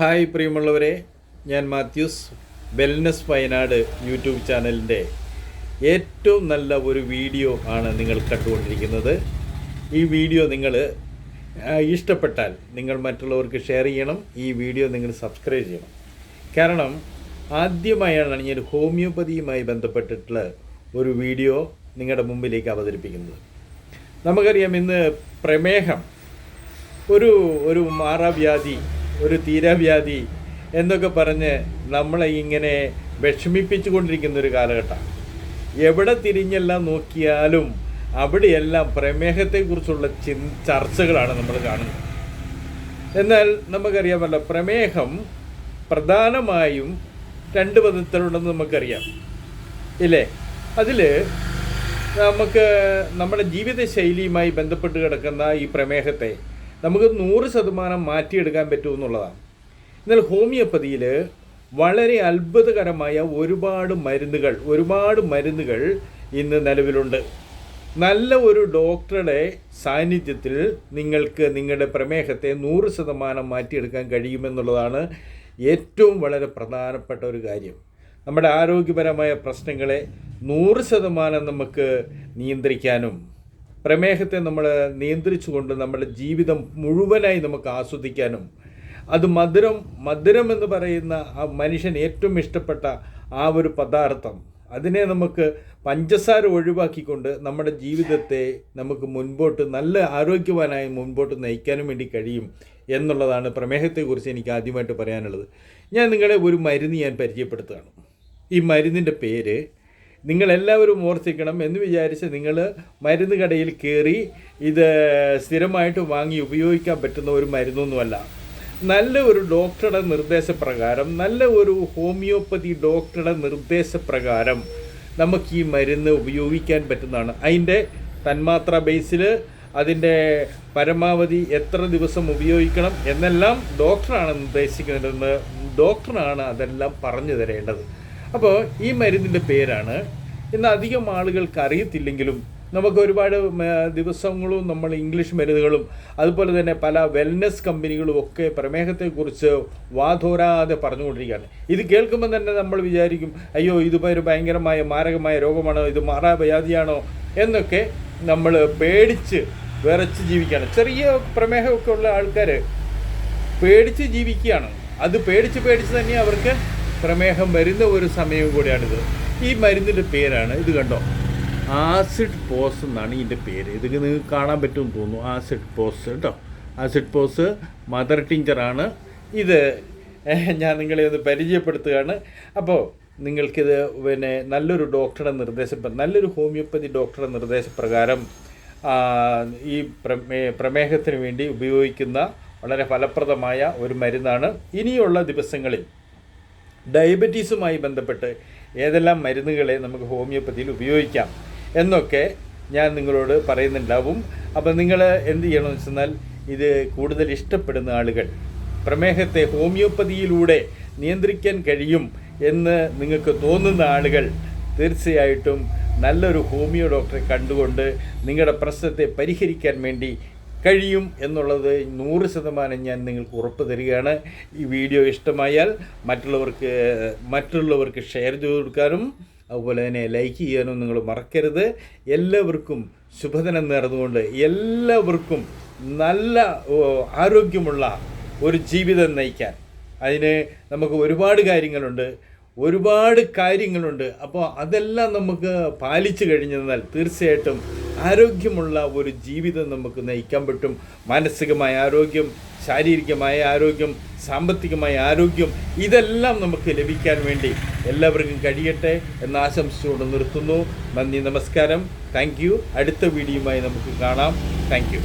Hi പ്രിയമുള്ളവരെ ഞാൻ Mathews wellness Wayanad YouTube ചാനലിന്റെ ഏറ്റവും നല്ല ഒരു വീഡിയോ ആണ് നിങ്ങൾ കണ്ടുകൊണ്ടിരിക്കുന്നത്. ഈ വീഡിയോ നിങ്ങൾ ഇഷ്ടപ്പെട്ടാൽ നിങ്ങൾ മറ്റുള്ളവർക്ക് ഷെയർ ചെയ്യണം ഈ വീഡിയോ നിങ്ങൾ സബ്സ്ക്രൈബ് ചെയ്യണം. കാരണം ആദ്യമായാണ് ഞാൻ ഹോമിയോപ്പതിയുമായി ബന്ധപ്പെട്ടിട്ടുള്ള ഒരു വീഡിയോ നിങ്ങളുടെ മുമ്പിലേക്ക് അവതരിപ്പിക്കുന്നത്. നമുക്കറിയാം ഇന്ന് പ്രമേഹം ഒരു ഒരു മാറാവ്യാധി ഒരു തീരാവ്യാധി എന്നൊക്കെ പറഞ്ഞ് നമ്മളെ ഇങ്ങനെ വിഷമിപ്പിച്ചു കൊണ്ടിരിക്കുന്ന ഒരു കാലഘട്ടമാണ് എവിടെ തിരിഞ്ഞെല്ലാം നോക്കിയാലും അവിടെയെല്ലാം പ്രമേഹത്തെക്കുറിച്ചുള്ള ചി ചർച്ചകളാണ് നമ്മൾ കാണുന്നത്. എന്നാൽ നമുക്കറിയാമല്ലോ പ്രമേഹം പ്രധാനമായും രണ്ട് വിധത്തിലുണ്ടെന്ന് നമുക്കറിയാം. ഇല്ലേ? അതിൽ നമുക്ക് നമ്മുടെ ജീവിതശൈലിയുമായി ബന്ധപ്പെട്ട് കിടക്കുന്ന ഈ പ്രമേഹത്തെ നമുക്ക് നൂറ് ശതമാനം മാറ്റിയെടുക്കാൻ പറ്റുമെന്നുള്ളതാണ് എന്നാൽ ഹോമിയോപ്പതിയിൽ വളരെ അത്ഭുതകരമായ ഒരുപാട് മരുന്നുകൾ ഒരുപാട് മരുന്നുകൾ ഇന്ന് നിലവിലുണ്ട്. നല്ല ഒരു ഡോക്ടറുടെ സാന്നിധ്യത്തിൽ നിങ്ങൾക്ക് നിങ്ങളുടെ പ്രമേഹത്തെ നൂറ് ശതമാനം മാറ്റിയെടുക്കാൻ കഴിയുമെന്നുള്ളതാണ് ഏറ്റവും വളരെ പ്രധാനപ്പെട്ട ഒരു കാര്യം. നമ്മുടെ ആരോഗ്യപരമായ പ്രശ്നങ്ങളെ നൂറ് ശതമാനം നമുക്ക് നിയന്ത്രിക്കാനും പ്രമേഹത്തെ നമ്മൾ നിയന്ത്രിച്ചുകൊണ്ട് നമ്മുടെ ജീവിതം മുഴുവനായി നമുക്ക് ആസ്വദിക്കാനും അത് മധുരം മധുരം എന്ന് പറയുന്ന ആ മനുഷ്യൻ ഏറ്റവും ഇഷ്ടപ്പെട്ട ആ ഒരു പദാർത്ഥം അതിനെ നമുക്ക് പഞ്ചസാര ഒഴിവാക്കിക്കൊണ്ട് നമ്മുടെ ജീവിതത്തെ നമുക്ക് മുൻപോട്ട് നല്ല ആരോഗ്യവാനായി മുൻപോട്ട് നയിക്കാനും വേണ്ടി കഴിയും എന്നുള്ളതാണ് പ്രമേഹത്തെക്കുറിച്ച് എനിക്ക് ആദ്യമായിട്ട് പറയാനുള്ളത്. ഞാൻ നിങ്ങളെ ഒരു മരുന്ന് ഞാൻ പരിചയപ്പെടുത്തുകയാണ്. ഈ മരുന്നിന്റെ പേര് നിങ്ങളെല്ലാവരും ഓർത്തിക്കണം എന്ന് വിചാരിച്ച് നിങ്ങൾ മരുന്ന് കടയിൽ കയറി ഇത് സ്ഥിരമായിട്ട് വാങ്ങി ഉപയോഗിക്കാൻ പറ്റുന്ന ഒരു മരുന്നൊന്നുമല്ല. നല്ല ഒരു ഡോക്ടറുടെ നിർദ്ദേശപ്രകാരം നല്ല ഒരു ഹോമിയോപ്പതി ഡോക്ടറുടെ നിർദ്ദേശപ്രകാരം നമുക്ക് ഈ മരുന്ന് ഉപയോഗിക്കാൻ പറ്റുന്നതാണ്. അതിന്റെ തന്മാത്ര ബേസിൽ അതിന്റെ പരമാവധി എത്ര ദിവസം ഉപയോഗിക്കണം എന്നെല്ലാം ഡോക്ടറാണ് നിർദ്ദേശിക്കുന്നതെന്ന് ഡോക്ടറാണ് അതെല്ലാം പറഞ്ഞു തരേണ്ടത്. അപ്പോൾ ഈ മരുന്നിന്റെ പേരാണ്. ഇന്ന് അധികം ആളുകൾക്ക് അറിയത്തില്ലെങ്കിലും നമുക്ക് ഒരുപാട് ദിവസങ്ങളും നമ്മൾ ഇംഗ്ലീഷ് മരുന്നുകളും അതുപോലെ തന്നെ പല വെൽനസ് കമ്പനികളും ഒക്കെ പ്രമേഹത്തെക്കുറിച്ച് വാതോരാതെ പറഞ്ഞുകൊണ്ടിരിക്കുകയാണ്. ഇത് കേൾക്കുമ്പോൾ തന്നെ നമ്മൾ വിചാരിക്കും അയ്യോ ഇത് ഒരു ഭയങ്കരമായ മാരകമായ രോഗമാണോ? ഇത് മാറാവ്യാധിയാണോ എന്നൊക്കെ നമ്മൾ പേടിച്ച് വിറച്ച് ജീവിക്കുകയാണ്. ചെറിയ പ്രമേഹമൊക്കെ ഉള്ള ആൾക്കാർ പേടിച്ച് ജീവിക്കുകയാണ്. അത് പേടിച്ച് പേടിച്ച് തന്നെ അവർക്ക് പ്രമേഹം വരുന്ന ഒരു സമയവും കൂടിയാണിത്. ഈ മരുന്നിന്റെ പേരാണ് ഇത് കണ്ടോ? ആസിഡ് പോസ് എന്നാണ് ഇതിന്റെ പേര്. ഇത് നിങ്ങൾക്ക് കാണാൻ പറ്റുമെന്ന് തോന്നുന്നു. ആസിഡ് പോസ് കേട്ടോ? ആസിഡ് പോസ് മദർ ടിഞ്ചറാണ് ഇത് ഞാൻ നിങ്ങളെ ഒന്ന് പരിചയപ്പെടുത്തുകയാണ്. അപ്പോൾ നിങ്ങൾക്കിത് പിന്നെ നല്ലൊരു ഡോക്ടറുടെ നിർദ്ദേശം നല്ലൊരു ഹോമിയോപ്പതി ഡോക്ടറുടെ നിർദ്ദേശപ്രകാരം ഈ പ്രമേ പ്രമേഹത്തിന് വേണ്ടി ഉപയോഗിക്കുന്ന വളരെ ഫലപ്രദമായ ഒരു മരുന്നാണ്. ഇനിയുള്ള ദിവസങ്ങളിൽ ഡയബറ്റീസുമായി ബന്ധപ്പെട്ട് ഏതെല്ലാം മരുന്നുകളെ നമുക്ക് ഹോമിയോപ്പതിയിൽ ഉപയോഗിക്കാം എന്നൊക്കെ ഞാൻ നിങ്ങളോട് പറയുന്നുണ്ടാവും. അപ്പോൾ നിങ്ങൾ എന്ത് ചെയ്യണമെന്ന് വെച്ചെന്നാൽ ഇത് കൂടുതൽ ഇഷ്ടപ്പെടുന്ന ആളുകൾ പ്രമേഹത്തെ ഹോമിയോപ്പതിയിലൂടെ നിയന്ത്രിക്കാൻ കഴിയും എന്ന് നിങ്ങൾക്ക് തോന്നുന്ന ആളുകൾ തീർച്ചയായിട്ടും നല്ലൊരു ഹോമിയോ ഡോക്ടറെ കണ്ടുകൊണ്ട് നിങ്ങളുടെ പ്രശ്നത്തെ പരിഹരിക്കാൻ വേണ്ടി കഴിയും എന്നുള്ളത് നൂറ് ശതമാനം ഞാൻ നിങ്ങൾക്ക് ഉറപ്പ് തരികയാണ്. ഈ വീഡിയോ ഇഷ്ടമായാൽ മറ്റുള്ളവർക്ക് മറ്റുള്ളവർക്ക് ഷെയർ ചെയ്ത് കൊടുക്കാനും അതുപോലെ തന്നെ ലൈക്ക് ചെയ്യാനും നിങ്ങൾ മറക്കരുത്. എല്ലാവർക്കും ശുഭദിനം നേർന്നുകൊണ്ട് എല്ലാവർക്കും നല്ല ആരോഗ്യമുള്ള ഒരു ജീവിതം നയിക്കാൻ. അതിന് നമുക്ക് ഒരുപാട് കാര്യങ്ങളുണ്ട്. ഒരുപാട് കാര്യങ്ങളുണ്ട്. അപ്പോൾ അതെല്ലാം നമുക്ക് പാലിച്ചു കഴിഞ്ഞെന്നാൽ തീർച്ചയായിട്ടും ആരോഗ്യമുള്ള ഒരു ജീവിതം നമുക്ക് നയിക്കാൻ പറ്റും. മാനസികമായ ആരോഗ്യം ശാരീരികമായ ആരോഗ്യം സാമ്പത്തികമായ ആരോഗ്യം ഇതെല്ലാം നമുക്ക് ലഭിക്കാൻ വേണ്ടി എല്ലാവർക്കും കഴിയട്ടെ എന്ന് ആശംസിച്ചുകൊണ്ട് നിർത്തുന്നു. നന്ദി നമസ്കാരം. താങ്ക് അടുത്ത വീഡിയോയുമായി നമുക്ക് കാണാം. താങ്ക്